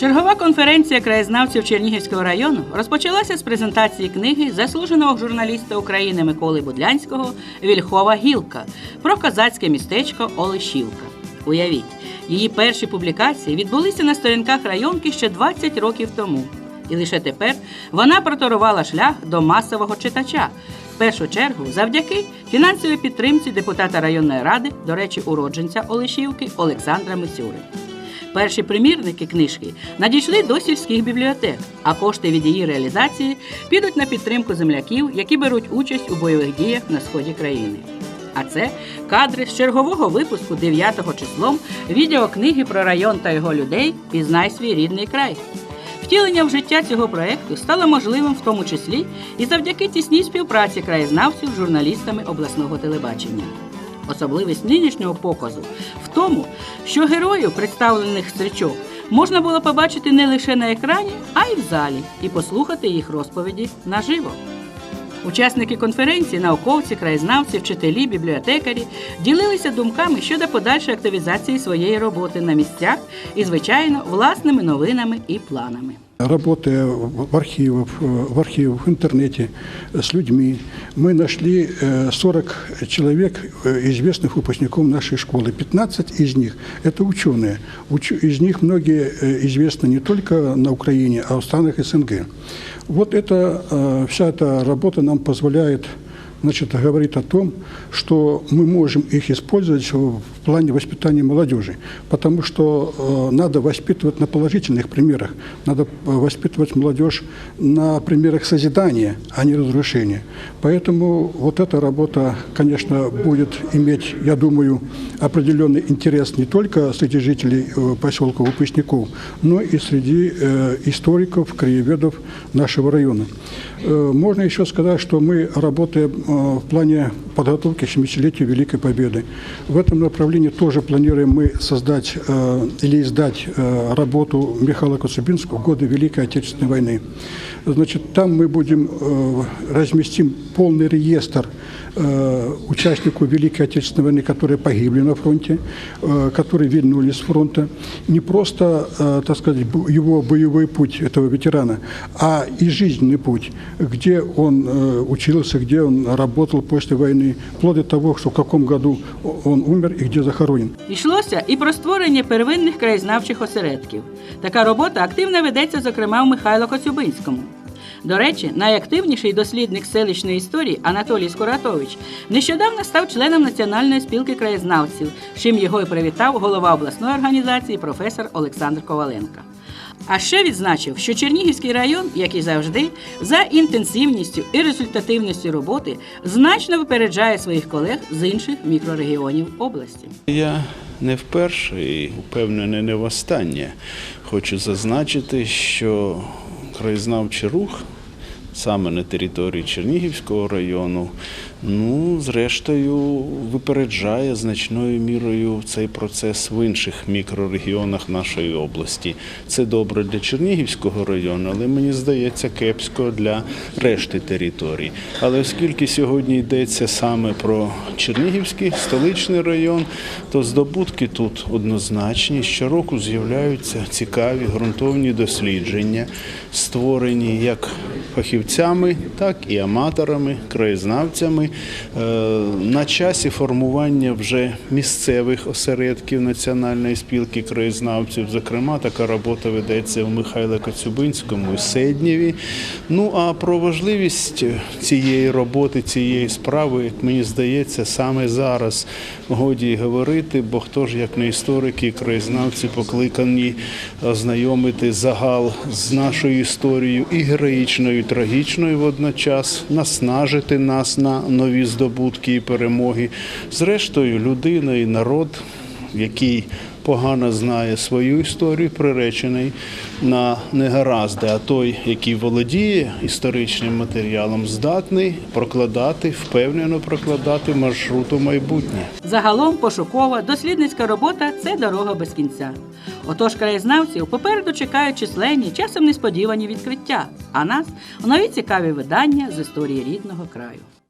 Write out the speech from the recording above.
Чергова конференція краєзнавців Чернігівського району розпочалася з презентації книги заслуженого журналіста України Миколи Будлянського Вільхова Гілка про козацьке містечко Олешівка. Уявіть, її перші публікації відбулися на сторінках районки ще 20 років тому. І лише тепер вона проторувала шлях до масового читача. В першу чергу завдяки фінансовій підтримці депутата районної ради, до речі, уродженця Олешівки Олександра Мисюри. Перші примірники книжки надійшли до сільських бібліотек, а кошти від її реалізації підуть на підтримку земляків, які беруть участь у бойових діях на сході країни. А це кадри з чергового випуску 9 числом відеокниги про район та його людей Пізнай свій рідний край. Втілення в життя цього проекту стало можливим в тому числі і завдяки тісній співпраці краєзнавців з журналістами обласного телебачення. Особливість нинішнього показу в тому, що героїв представлених стрічок можна було побачити не лише на екрані, а й в залі, і послухати їх розповіді наживо. Учасники конференції, науковці, краєзнавці, вчителі, бібліотекарі ділилися думками щодо подальшої активізації своєї роботи на місцях і, звичайно, власними новинами і планами Работая в архивах, в архивах, в интернете с людьми, мы нашли э, 40 человек, э, известных выпускников нашей школы. 15 из них – это ученые. Уч- Из них многие э, известны не только на Украине, а в странах СНГ. Вот это, э, вся эта работа нам позволяет значит, говорит о том, что мы можем их использовать в плане воспитания молодежи, потому что э, надо воспитывать на положительных примерах, надо э, воспитывать молодежь на примерах созидания, а не разрушения. Поэтому вот эта работа, конечно, будет иметь, я думаю, определенный интерес не только среди жителей э, поселка Выпускников, но и среди историков, краеведов нашего района. Можно еще сказать, что мы работаем в плане подготовки к 70-летию Великой Победы. В этом направлении тоже планируем мы создать э, или издать э, работу Михаила Коцубинского годы Великой Отечественной войны. Значит, там мы будем э, разместим полный реестр э, участников Великой Отечественной войны, которые погибли на фронте, э, которые вернулись с фронта. Не просто, э, так сказать, его боевой путь этого ветерана, а и жизненный путь, где он э, учился, где он работал после войны, вплоть до того, что в каком году он умер и где захоронен. Йшлося і про створення первинних краєзнавчих осередків. Така робота активно ведеться, зокрема, в Михайло Коцюбинському. До речі, найактивніший дослідник селищної історії Анатолій Скоратович нещодавно став членом Національної спілки краєзнавців, чим його і привітав голова обласної організації професор Олександр Коваленко. А ще відзначив, що Чернігівський район, як і завжди, за інтенсивністю і результативністю роботи значно випереджає своїх колег з інших мікрорегіонів області. Я не вперше і впевнений не востаннє. Хочу зазначити, що краєзнавчий рух саме на території Чернігівського району, ну, зрештою, випереджає значною мірою цей процес в інших мікрорегіонах нашої області. Це добре для Чернігівського району, але мені здається кепсько для решти територій. Але оскільки сьогодні йдеться саме про Чернігівський столичний район, то здобутки тут однозначні. Щороку з'являються цікаві ґрунтовні дослідження, створені як фахівцями, так і аматорами, краєзнавцями. Е, На часі формування вже місцевих осередків Національної спілки краєзнавців. Зокрема, така робота ведеться в Михайло Коцюбинському і Седнєві. Ну а про важливість цієї роботи, цієї справи, як мені здається, саме зараз годі говорити, бо хто ж, як не історики і краєзнавці, покликані ознайомити загал з нашою історією і героїчною, трагічною водночас, наснажити нас на нові здобутки і перемоги. Зрештою, людина і народ, який погано знає свою історію, приречений на негаразди, а той, який володіє історичним матеріалом, здатний прокладати, впевнено прокладати маршрут у майбутнє. Загалом пошукова дослідницька робота це дорога без кінця. Отож, краєзнавців попереду чекають численні, часом несподівані відкриття, а нас нові цікаві видання з історії рідного краю.